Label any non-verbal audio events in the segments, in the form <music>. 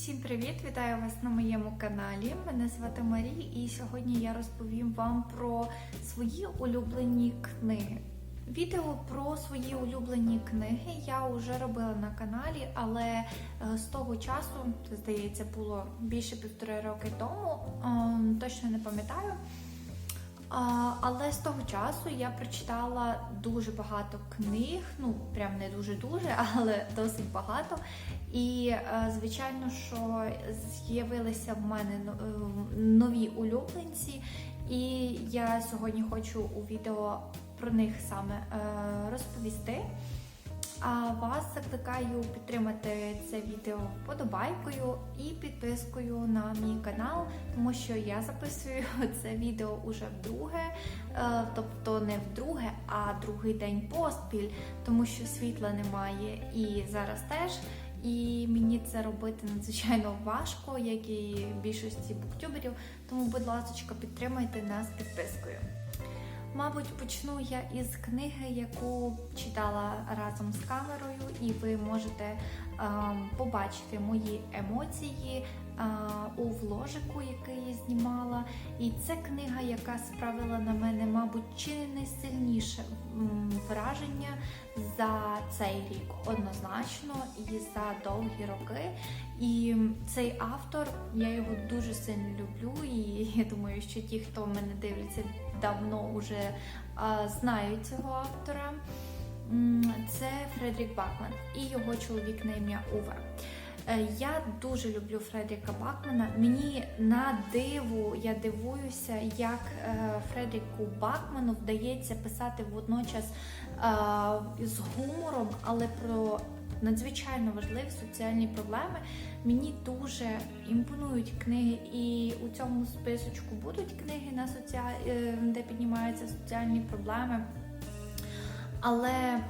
Всім привіт! Вітаю вас на моєму каналі. Мене звати Марі, і сьогодні я розповім вам про свої улюблені книги. Відео про свої улюблені книги я вже робила на каналі, але е, з того часу, здається, було більше півтори роки тому, ем, точно не пам'ятаю. Але з того часу я прочитала дуже багато книг, ну прям не дуже-дуже, <laughs> але досить багато. І е, звичайно, що з'явилися в мене е, нові улюбленці, і я сьогодні хочу у відео про них саме е, розповісти. А вас закликаю підтримати це відео вподобайкою і підпискою на мій канал, тому що я записую <laughs> це відео уже вдруге, е, тобто не вдруге, а другий день поспіль, тому що світла немає і зараз теж. І мені це робити надзвичайно важко, як і більшості буктюберів. Тому, будь ласка, підтримайте нас підпискою. Мабуть, почну я із книги, яку читала разом з камерою, і ви можете ем, побачити мої емоції е, у вложику, який я знімала. І це книга, яка справила на мене, мабуть, чи найсильніше враження за цей рік, однозначно, і за довгі роки. І цей автор, я його дуже сильно люблю, і я думаю, що ті, хто мене дивляться давно вже знають цього автора. Це Фредрік Бакман і його чоловік на ім'я Уве. Е, Я дуже люблю Фредріка Бакмана. Мені на диву я дивуюся, як е, Фредріку Бакману вдається писати водночас з гумором, але про надзвичайно важливі соціальні проблеми. Мені дуже імпонують книги, і у цьому списочку будуть книги на соціа... е, де піднімаються соціальні проблеми. Але е,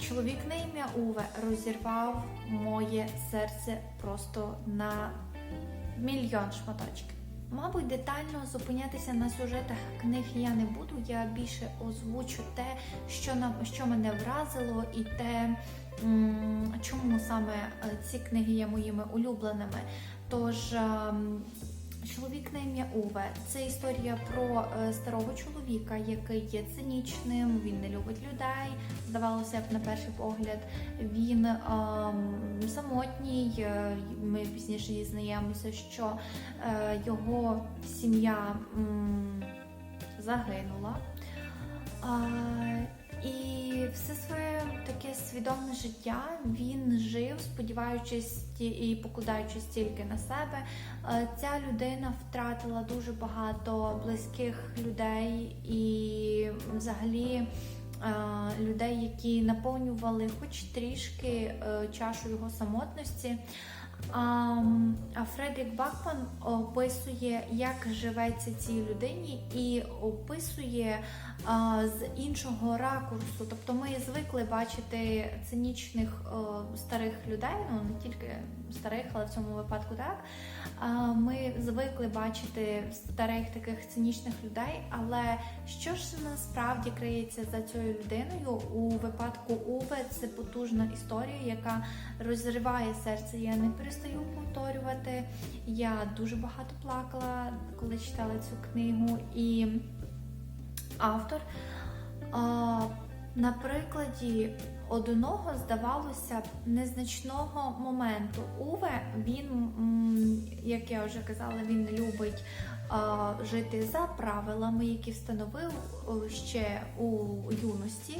чоловік на ім'я Уве розірвав моє серце просто на мільйон шматочків. Мабуть, детально зупинятися на сюжетах книг я не буду. Я більше озвучу те, що нам що мене вразило, і те, чому саме е, ці книги є моїми улюбленими. Тож ем, чоловік на ім'я Уве це історія про е, старого чоловіка, який є цинічним, він не любить людей. Здавалося б, на перший погляд, він ем, самотній. е, Ми пізніше дізнаємося, що е, його сім'я м, загинула. А, і все своє таке свідоме життя він жив, сподіваючись і покладаючись тільки на себе. Е, Ця людина втратила дуже багато близьких людей і взагалі е, людей, які наповнювали хоч трішки е, чашу його самотності. Фредрік Бакман описує, як живеться цій людині, і описує з іншого ракурсу. Тобто ми звикли бачити цинічних старих людей, ну не тільки старих, але в цьому випадку так. Ми звикли бачити старих таких цинічних людей, але що ж насправді криється за цією людиною? У випадку Уве це потужна історія, яка розриває серце. Я не перестаю повторювати. Я дуже багато плакала, коли читала цю книгу. І автор а, на прикладі одного, здавалося незначного моменту. Уве, він, як я вже казала, він любить жити за правилами, які встановив ще у юності.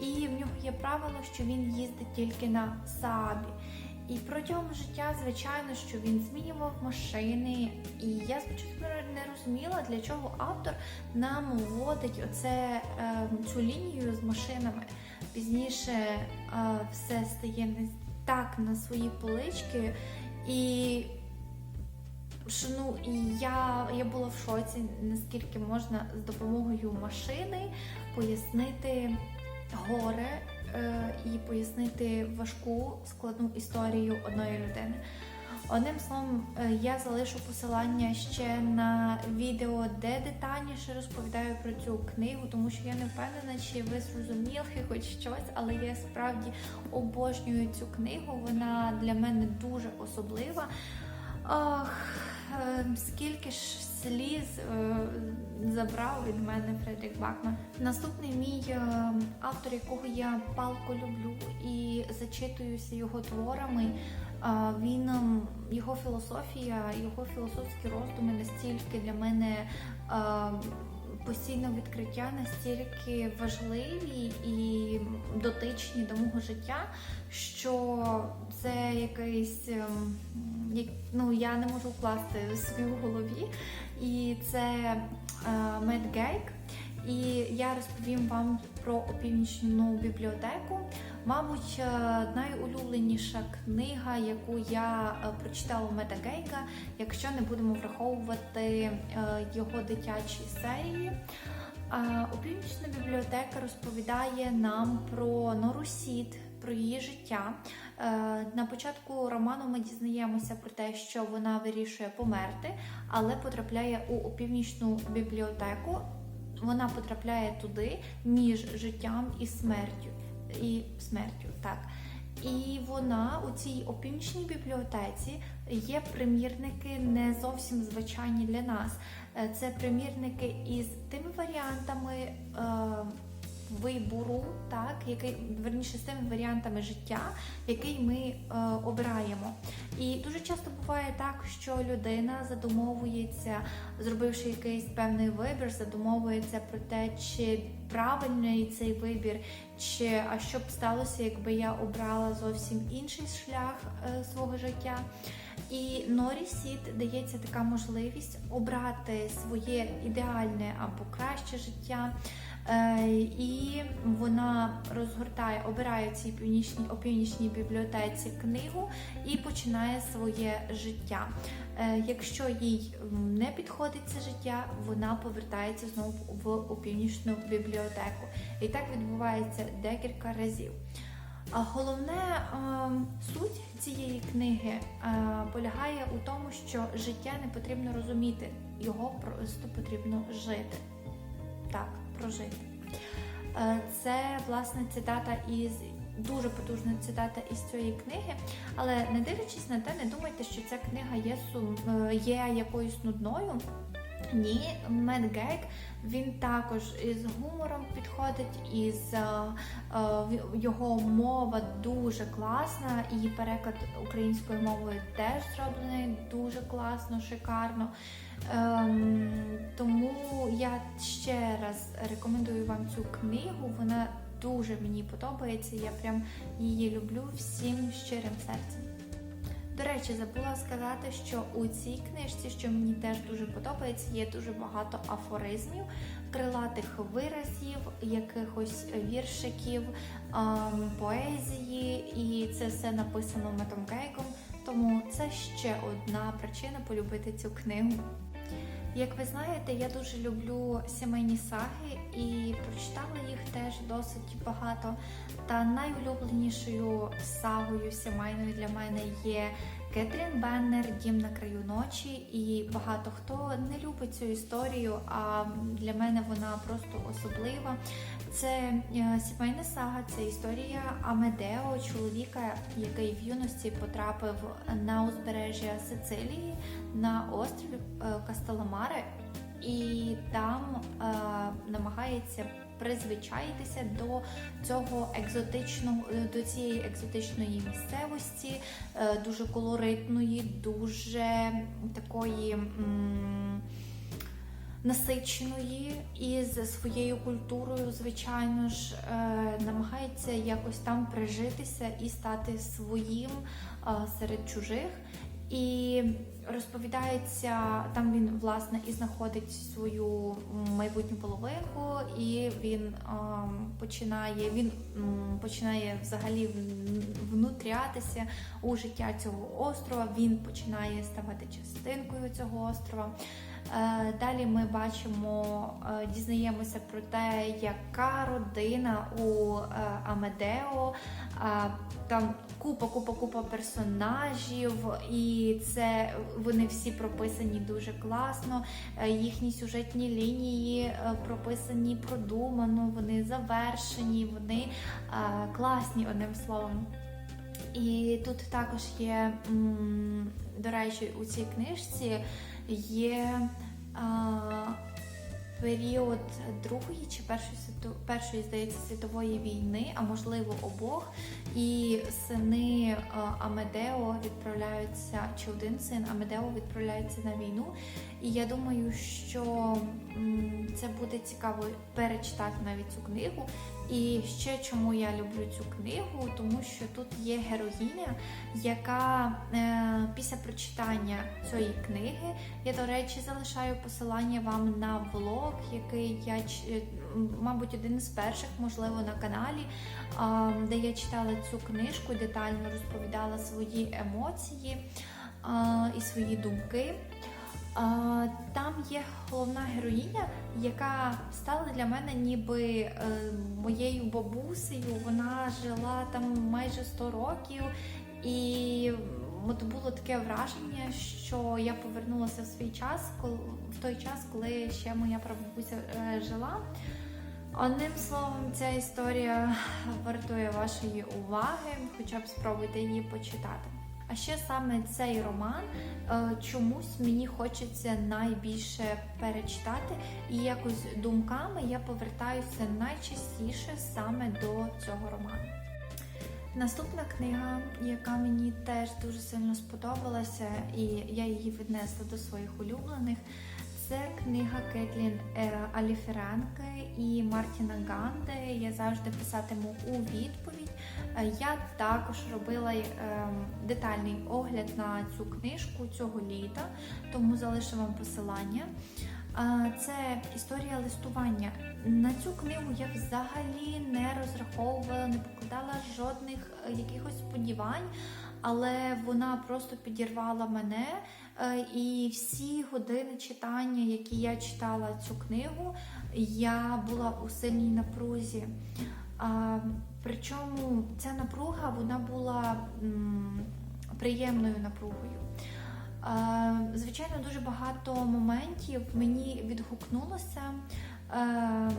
І в нього є правило, що він їздить тільки на Саабі. І протягом життя, звичайно, що він змінював машини. І я спочатку не розуміла, для чого автор нам вводить оце, е, цю лінію з машинами. Пізніше е, все стає не так на свої полички. І ну, я, я була в шоці, наскільки можна з допомогою машини пояснити горе і пояснити важку складну історію одної людини. Одним словом, е, я залишу посилання ще на відео, де детальніше розповідаю про цю книгу, тому що я не впевнена, чи ви зрозуміли хоч щось, але я справді обожнюю цю книгу. Вона для мене дуже особлива. Ах, е, скільки ж сліз е, забрав від мене Фредрік Бакман. Наступний мій е, автор, якого я палко люблю і зачитуюся його творами. е, Він ем, його філософія, його філософські роздуми настільки для мене е, постійне відкриття, настільки важливі і дотичні до мого життя, що це якийсь ем, ну я не можу вкласти собі в голові. І це е, Мед Гейк. І я розповім вам про опівнічну бібліотеку. Мабуть, е, найулюбленіша книга, яку я е, прочитала у Меда Гейка, якщо не будемо враховувати е, його дитячі серії. Опівнічна бібліотека розповідає нам про Нору Сід, про її життя. Е, На початку роману ми дізнаємося про те, що вона вирішує померти, але потрапляє у опівнічну бібліотеку. Вона потрапляє туди між життям і смертю. І смертю, так. І вона у цій опівнічній бібліотеці є примірники не зовсім звичайні для нас. Е, Це примірники із тими варіантами е, вибору, так, який верніше з тими варіантами життя, який ми е, обираємо. І дуже часто буває так, що людина задумовується, зробивши якийсь певний вибір, задумовується про те, чи правильний цей вибір, чи а що б сталося, якби я обрала зовсім інший шлях е, свого життя. І Норі Сід дається така можливість обрати своє ідеальне або краще життя. Е, і вона розгортає, обирає цій північній опівнічній бібліотеці книгу і починає своє життя. Е, Якщо їй не підходить це життя, вона повертається знову в опівнічну бібліотеку. І так відбувається декілька разів. А головне ем, суть цієї книги е, полягає у тому, що життя не потрібно розуміти, його просто потрібно жити. Так, прожити. Е, Це власне цитата із дуже потужна цитата із цієї книги. Але не дивлячись на те, не думайте, що ця книга є сум е, є якоюсь нудною. Ні, Мед Гейк, він також із гумором підходить, із е, його мова дуже класна, і переклад українською мовою теж зроблений дуже класно, шикарно. Ем, тому я ще раз рекомендую вам цю книгу. Вона дуже мені подобається. Я прям її люблю всім щирим серцем. До речі, забула сказати, що у цій книжці, що мені теж дуже подобається, є дуже багато афоризмів, крилатих виразів, якихось віршиків, ем, поезії, і це все написано Метом Гейком. Тому це ще одна причина полюбити цю книгу. Як ви знаєте, я дуже люблю сімейні саги і прочитала їх теж досить багато. Та найулюбленішою сагою сімейною для мене є Кетрін Беннер Дім на краю ночі. І багато хто не любить цю історію, а для мене вона просто особлива. Це е, сімейна сага, це історія Амедео, чоловіка, який в юності потрапив на узбережжя Сицилії на острів е, Кастеламаре, і там е, намагається призвичаїтися до цього екзотичного до цієї екзотичної місцевості, е, дуже колоритної, дуже такої. м, Насиченої і зі своєю культурою, звичайно ж, е, намагається якось там прижитися і стати своїм е, серед чужих. І розповідається, там він власне і знаходить свою майбутню половинку, і він ем, починає він починає взагалі внутрятися у життя цього острова. Він починає ставати частинкою цього острова. Е, Далі ми бачимо, е, дізнаємося про те, яка родина у е, Амедео. Там купа, купа, купа персонажів, і це вони всі прописані дуже класно. Їхні сюжетні лінії прописані продумано, вони завершені, вони класні одним словом. І тут також є, до речі, у цій книжці є період Другої чи першої першої, здається, світової війни, а можливо обох. І сини Амедео відправляються, чи один син Амедео відправляється на війну. І я думаю, що це буде цікаво перечитати навіть цю книгу. І ще чому я люблю цю книгу, тому що тут є героїня, яка е, після прочитання цієї книги, я до речі залишаю посилання вам на влог, який я е, мабуть, один з перших, можливо, на каналі, а, де я читала цю книжку, детально розповідала свої емоції а, і свої думки. Там є головна героїня, яка стала для мене ніби е, моєю бабусею. Вона жила там майже 100 років, і от було таке враження, що я повернулася в свій час, в той час, коли ще моя прабабуся е, жила. Одним словом, ця історія вартує вашої уваги, хоча б спробуйте її почитати. А ще саме цей роман е, чомусь мені хочеться найбільше перечитати, і якось думками я повертаюся найчастіше саме до цього роману. Наступна книга, яка мені теж дуже сильно сподобалася, і я її віднесла до своїх улюблених. Це книга Кетлін е, Аліференки і Мартіна Ганде. Я завжди писатиму у відповідь. Е, Я також робила е, детальний огляд на цю книжку цього літа, тому залишу вам посилання. Е, Це історія листування. На цю книгу я взагалі не розраховувала, не покладала жодних е, якихось сподівань, але вона просто підірвала мене. І всі години читання, які я читала цю книгу, я була у сильній напрузі. Причому ця напруга вона була м, приємною напругою. А, Звичайно, дуже багато моментів мені відгукнулося. Е,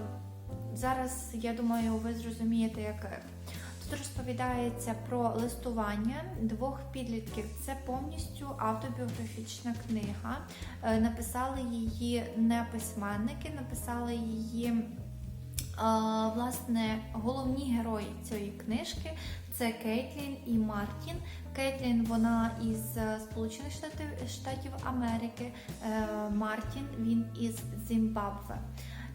Зараз я думаю, ви зрозумієте, яке. Тут розповідається про листування двох підлітків. Це повністю автобіографічна книга. Е, Написали її не письменники, написали її е, власне головні герої цієї книжки. Це Кейтлін і Мартін. Кейтлін вона із е, Сполучених Штатів, Штатів Америки. е, Мартін він із Зімбабве.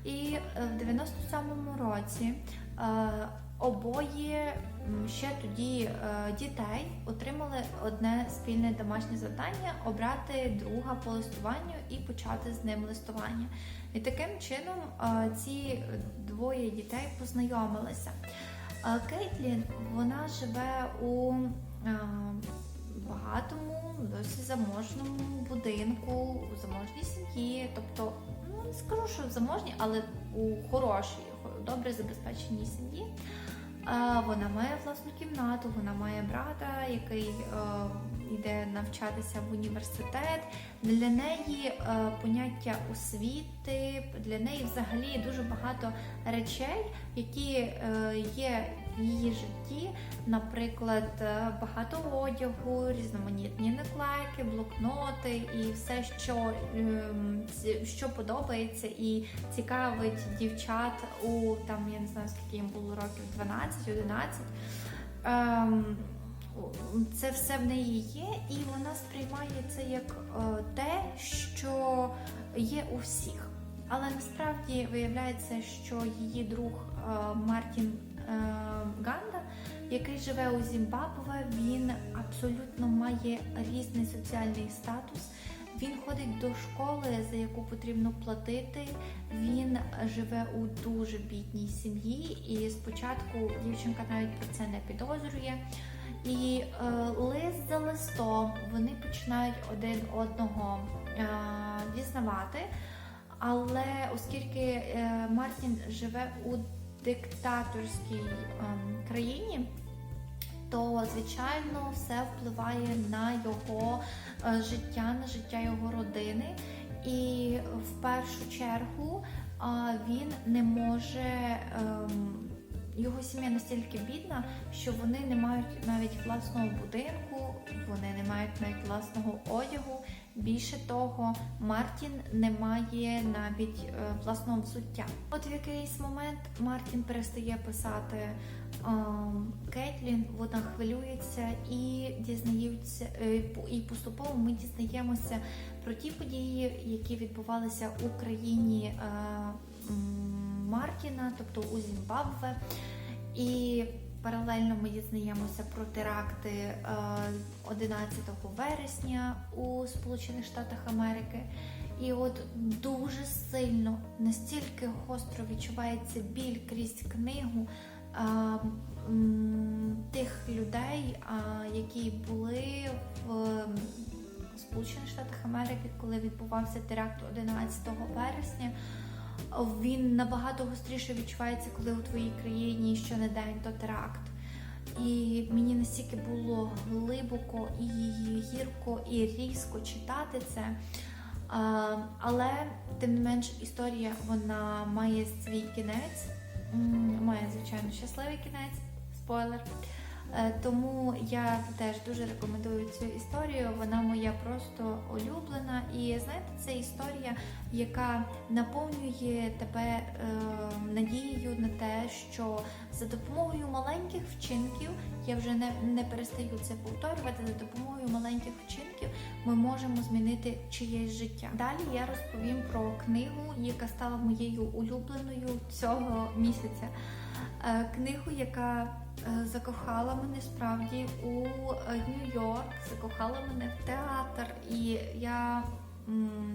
І е, в 97-му році обоє ще тоді е, дітей отримали одне спільне домашнє завдання обрати друга по листуванню і почати з ним листування. І таким чином е, ці двоє дітей познайомилися. Е, Кейтлін вона живе у багатому, досить заможному будинку, у заможній сім'ї, тобто ну скажу, що в заможній, але у хорошій, добре забезпеченій сім'ї. Вона має власну кімнату, вона має брата, який е, йде навчатися в університет. Для неї е, поняття освіти, для неї взагалі дуже багато речей, які е, є в її житті. Наприклад, е, багато одягу, різноманітні наклейки, блокноти і все, що, ем, що подобається і цікавить дівчат у там, я не знаю, скільки їм було років 12-11. Ем, це все в неї є, і вона сприймає це як е, те, що є у всіх. Але насправді виявляється, що її друг е, Мартін Ганда, який живе у Зімбабве, він абсолютно має різний соціальний статус. Він ходить до школи, за яку потрібно платити. Він живе у дуже бідній сім'ї, і спочатку дівчинка навіть про це не підозрює. І е, лист за листом вони починають один одного е, дізнавати. Але оскільки е, Мартін живе у диктаторській ем, країні, то звичайно все впливає на його е, життя, на життя його родини. І в першу чергу він не може. Його сім'я настільки бідна, що вони не мають навіть власного будинку, вони не мають навіть власного одягу. Більше того, Мартін не має навіть е, власного взуття. От в якийсь момент Мартін перестає писати ем, Кейтлін, вона хвилюється і дізнається, е, і поступово ми дізнаємося про ті події, які відбувалися у країні е, Мартіна, тобто у Зімбабве. І паралельно ми дізнаємося про теракти е, 11 вересня у Сполучених Штатах Америки. І от дуже сильно, настільки гостро відчувається біль крізь книгу е, м, тих людей, а, які були в Сполучених Штатах Америки, коли відбувався теракт 11 вересня. Він набагато гостріше відчувається, коли у твоїй країні щонедень то теракт. І мені настільки було глибоко і гірко, і різко читати це. Але тим не менш історія вона має свій кінець, має звичайно щасливий кінець, спойлер. Е, Тому я теж дуже рекомендую цю історію. Вона моя просто улюблена. І знаєте, це історія, яка наповнює тебе е, надією на те, що за допомогою маленьких вчинків я вже не, не перестаю це повторювати. За допомогою маленьких вчинків ми можемо змінити чиєсь життя. Далі я розповім про книгу, яка стала моєю улюбленою цього місяця. Е, Книгу, яка е, закохала мене справді у е, Нью-Йорк, закохала мене в театр. І я,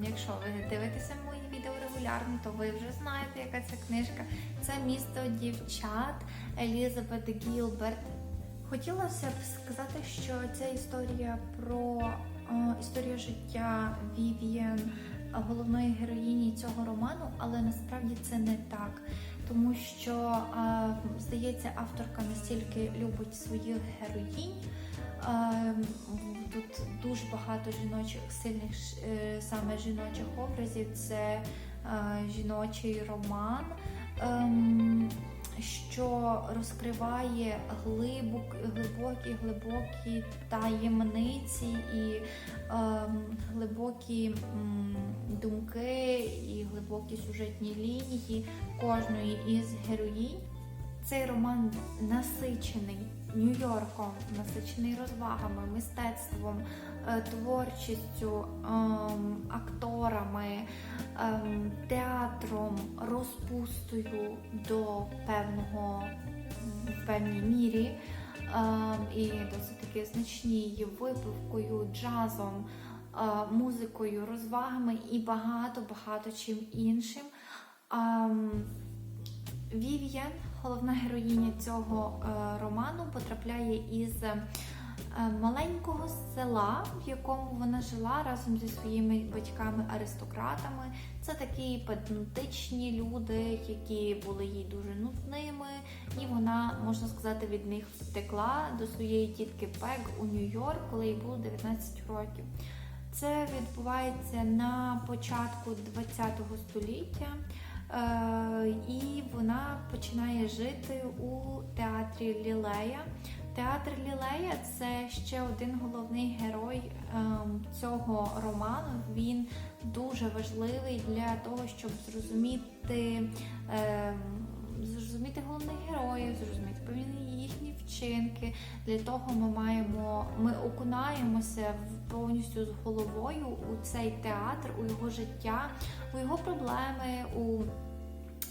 якщо ви дивитеся мої відео регулярно, то ви вже знаєте, яка це книжка. Це місто дівчат Елізабет Гілберт. Хотілося б сказати, що ця історія про історію життя Вів'єн, головної героїні цього роману, але насправді це не так. Тому що, е, здається, авторка настільки любить своїх героїнь. Е, Тут дуже багато жіночих, сильних е, саме жіночих образів. Це жіночий роман, ем, що розкриває глибок, глибокі, глибокі таємниці і е, глибокі м, думки, і глибокі сюжетні лінії кожної із героїнь. Цей роман насичений Нью-Йорком, насичений розвагами, мистецтвом, е, творчістю, ем, акторами, ем, театром, розпустою до певного в певній мірі. ем, І досить таки значній випивкою, джазом, е, музикою, розвагами і багато-багато чим іншим. Вів'єн, головна героїня цього е, роману, потрапляє із е, маленького села, в якому вона жила разом зі своїми батьками-аристократами. Це такі педантичні люди, які були їй дуже нудними, і вона, можна сказати, від них втекла до своєї тітки Пег у Нью-Йорк, коли їй було 19 років. Це відбувається на початку ХХ століття. Е, і вона починає жити у театрі Лілея. Театр Лілея це ще один головний герой ем, цього роману. Він дуже важливий для того, щоб зрозуміти, ем, зрозуміти головних героїв, зрозуміти вчинки. Для того ми маємо, ми окунаємося повністю з головою у цей театр, у його життя, у його проблеми, у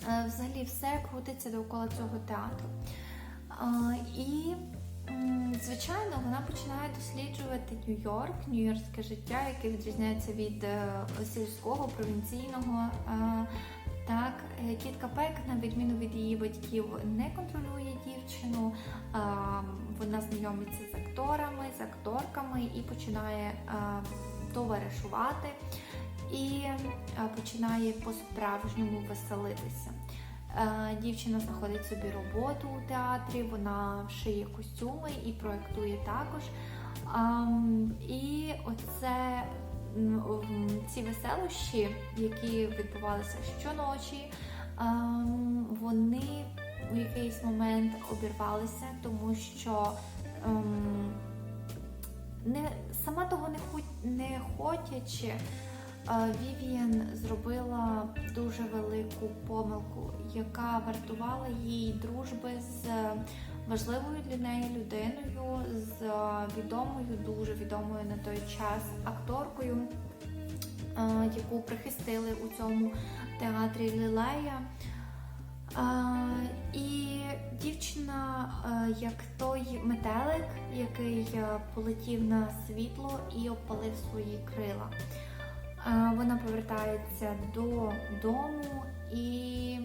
е, взагалі все крутиться довкола цього театру. І, звичайно, вона починає досліджувати Нью-Йорк, нью-йоркське життя, яке відрізняється від е, сільського, провінційного. Так, е, тітка Пек, на відміну від її батьків, не контролює дівчину. Вона знайомиться з акторами, з акторками і починає товаришувати і починає по-справжньому веселитися. Дівчина знаходить собі роботу у театрі, вона шиє костюми і проєктує також. І оце ці веселощі, які відбувалися щоночі, вони у якийсь момент обірвалися, тому що ем, не, сама того не, хот, не хотячи, е, Вівіан зробила дуже велику помилку, яка вартувала їй дружби з важливою для неї людиною, з відомою, дуже відомою на той час акторкою, е, яку прихистили у цьому театрі Лілея. І дівчина, е, як той метелик, який е, полетів на світло і опалив свої крила. Вона повертається додому, і...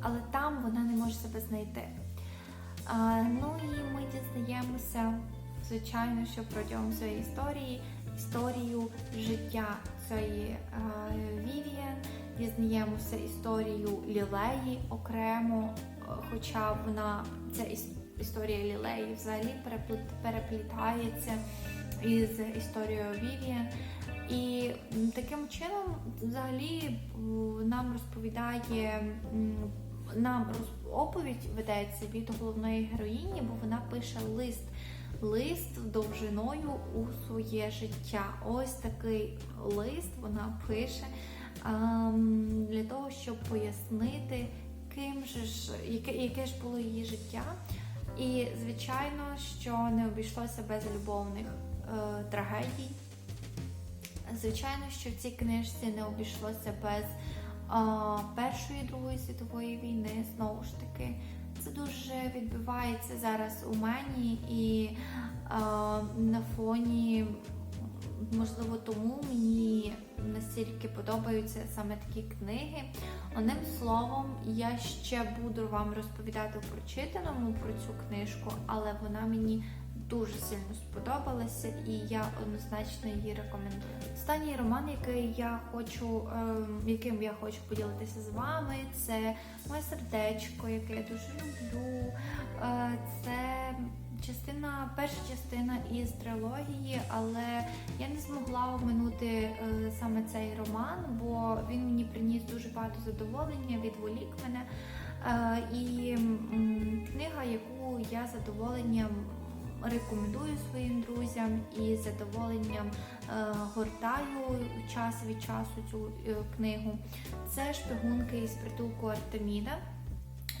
але там вона не може себе знайти. А, Ну і ми дізнаємося, звичайно, що протягом цієї історії історію життя цієї е, Вівіан дізнаємося історію Лілеї окремо, хоча вона ця історія Лілеї взагалі переплітається із історією Вівіан. І таким чином, взагалі, нам розповідає нам роз- оповідь ведеться від головної героїні, бо вона пише лист. Лист довжиною у своє життя. Ось такий лист вона пише ем, для того, щоб пояснити, ким же ж, яке, яке ж було її життя. І, звичайно, що не обійшлося без любовних е, трагедій. Звичайно, що в цій книжці не обійшлося без Першої і Другої світової війни. Знову ж таки, це дуже відбувається зараз у мені і на фоні можливо, тому мені настільки подобаються саме такі книги. Одним словом, я ще буду вам розповідати в прочитаному про цю книжку, але вона мені дуже сильно сподобалася, і я однозначно її рекомендую. Останній роман, який я хочу, ем, яким я хочу поділитися з вами, це моє сердечко, яке я дуже люблю. Е, Це частина, перша частина із трилогії, але я не змогла оминути е, саме цей роман, бо він мені приніс дуже багато задоволення, відволік мене. Е, і книга, яку я задоволенням рекомендую своїм друзям і з задоволенням е, гортаю час від часу цю е, книгу. Це шпигунки із притулку Артеміда.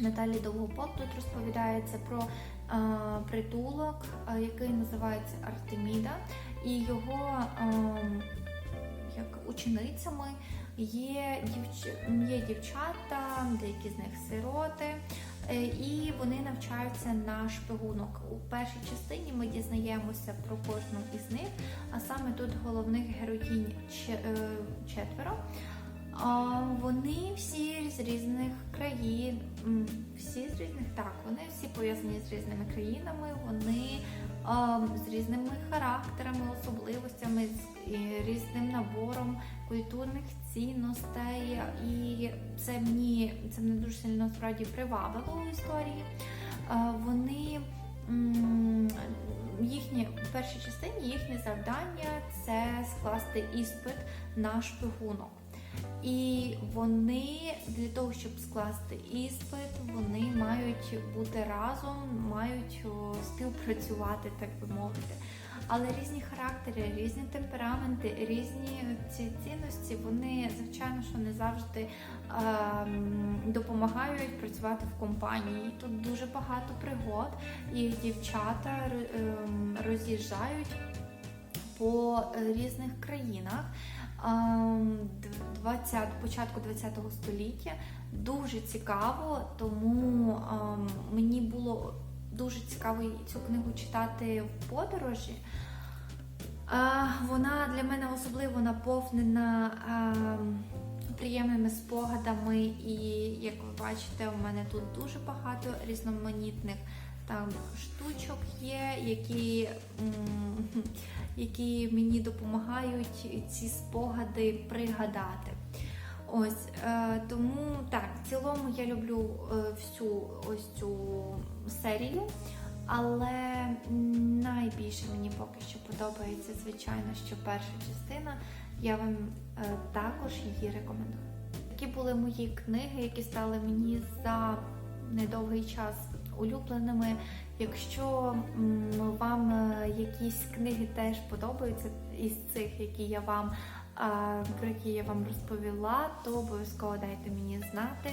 Наталі Довгопол тут розповідається про е, притулок, який називається Артеміда, і його е, як ученицями є, дівч... є дівчата, деякі з них сироти, і вони навчаються на шпигунок. У першій частині ми дізнаємося про кожну із них, а саме тут головних героїнь е, четверо. Вони всі з різних країн, всі з різних, так, вони всі пов'язані з різними країнами, вони з різними характерами, особливостями, з різним набором культурних цінностей. І це мені це мене дуже сильно справді привабило у історії. Вони їхні в першій частині їхнє завдання це скласти іспит на шпигунок. І вони для того, щоб скласти іспит, вони мають бути разом, мають співпрацювати, так би мовити. Але різні характери, різні темпераменти, різні ці цінності, вони звичайно, що не завжди ем, допомагають працювати в компанії. Тут дуже багато пригод, і дівчата ем, роз'їжджають по е, різних країнах. Ем, 20, початку 20 століття дуже цікаво, тому ем, мені було дуже цікаво цю книгу читати в подорожі. Вона для мене особливо наповнена приємними спогадами, і як ви бачите, у мене тут дуже багато різноманітних там штучок є, які, <laughs> які мені допомагають ці спогади пригадати. Ось е, тому так, в цілому я люблю е, всю ось цю серію, але найбільше мені поки що подобається, звичайно, що перша частина. Я вам е, також її рекомендую. Такі були мої книги, які стали мені за недовгий час улюбленими. Якщо вам е, якісь книги теж подобаються із цих, які я вам про які я вам розповіла, то обов'язково дайте мені знати.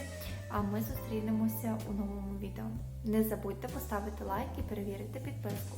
А ми зустрінемося у новому відео. Не забудьте поставити лайк і перевірити підписку.